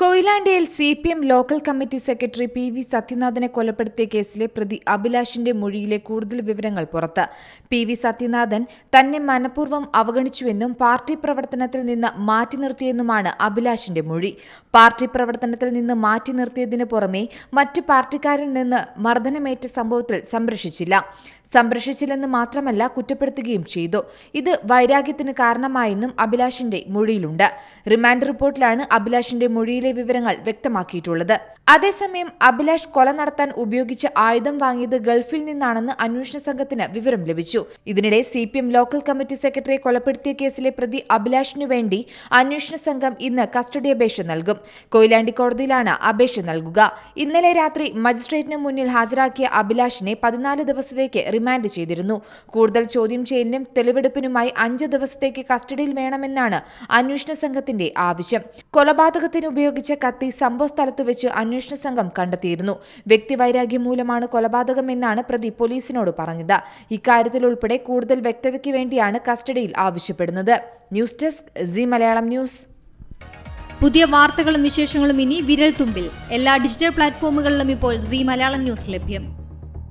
കൊയിലാണ്ടിയിൽ C P M local committee secretary P V സത്യനാഥനെ കൊലപ്പെടുത്തിയ കേസിലെ പ്രതി അഭിലാഷിന്റെ മൊഴിയിലെ കൂടുതൽ വിവരങ്ങൾ പുറത്ത്. പി വി സത്യനാഥൻ തന്നെ മനഃപൂർവം അവഗണിച്ചുവെന്നും പാർട്ടി പ്രവർത്തനത്തിൽ നിന്ന് മാറ്റി നിർത്തിയെന്നുമാണ് അഭിലാഷിന്റെ മൊഴി. പാർട്ടി പ്രവർത്തനത്തിൽ നിന്ന് മാറ്റി നിർത്തിയതിനു പുറമെ മറ്റ് പാർട്ടിക്കാരിൽ നിന്ന് മർദ്ദനമേറ്റ സംഭവത്തിൽ സംരക്ഷിച്ചില്ല. സംരക്ഷിച്ചില്ലെന്ന് മാത്രമല്ല കുറ്റപ്പെടുത്തുകയും ചെയ്തു. ഇത് വൈരാഗ്യത്തിന് കാരണമായെന്നും അഭിലാഷിന്റെ മൊഴിയിലുണ്ട്. റിമാൻഡ് റിപ്പോർട്ടിലാണ് അഭിലാഷിന്റെ മൊഴിയിലെ വിവരങ്ങൾ വ്യക്തമാക്കിയിട്ടുള്ളത്. അതേസമയം അഭിലാഷ് കൊല നടത്താൻ ഉപയോഗിച്ച ആയുധം വാങ്ങിയത് ഗൾഫിൽ നിന്നാണെന്ന് അന്വേഷണ സംഘത്തിന് വിവരം ലഭിച്ചു. ഇതിനിടെ C P M local committee സെക്രട്ടറിയെ കൊലപ്പെടുത്തിയ കേസിലെ പ്രതി അഭിലാഷിനു വേണ്ടി അന്വേഷണ സംഘം ഇന്ന് കസ്റ്റഡി അപേക്ഷ നൽകും. കൊയിലാണ്ടി കോടതിയിലാണ് അപേക്ഷ നൽകുക. ഇന്നലെ രാത്രി മജിസ്ട്രേറ്റിന് മുന്നിൽ ഹാജരാക്കിയ അഭിലാഷിനെ പതിനാല് ദിവസത്തേക്ക് റിമാൻഡ് ചെയ്തിരുന്നു. കൂടുതൽ ചോദ്യം ചെയ്യലിനും തെളിവെടുപ്പിനുമായി അഞ്ച് ദിവസത്തേക്ക് കസ്റ്റഡിയിൽ വേണമെന്നാണ് അന്വേഷണ സംഘത്തിന്റെ ആവശ്യം. കൊലപാതകത്തിന് ഉപയോഗിച്ച കത്തി സംഭവ സ്ഥലത്ത് വെച്ച് അന്വേഷണ സംഘം കണ്ടെത്തിയിരുന്നു. വ്യക്തിവൈരാഗ്യം മൂലമാണ് കൊലപാതകമെന്നാണ് പ്രതി പോലീസിനോട് പറഞ്ഞത്. ഇക്കാര്യത്തിൽ ഉൾപ്പെടെ കൂടുതൽ വ്യക്തതയ്ക്ക് വേണ്ടിയാണ് കസ്റ്റഡിയിൽ ആവശ്യപ്പെടുന്നത്. News desk Zee Malayalam news. പുതിയ വാർത്തകളും വിശേഷങ്ങളും ഇനി വിരൽ തുമ്പിൽ എല്ലാ ഡിജിറ്റൽ പ്ലാറ്റ്ഫോമുകളിലും ഇപ്പോൾ സി മലയാളം ന്യൂസ് ലഭ്യം.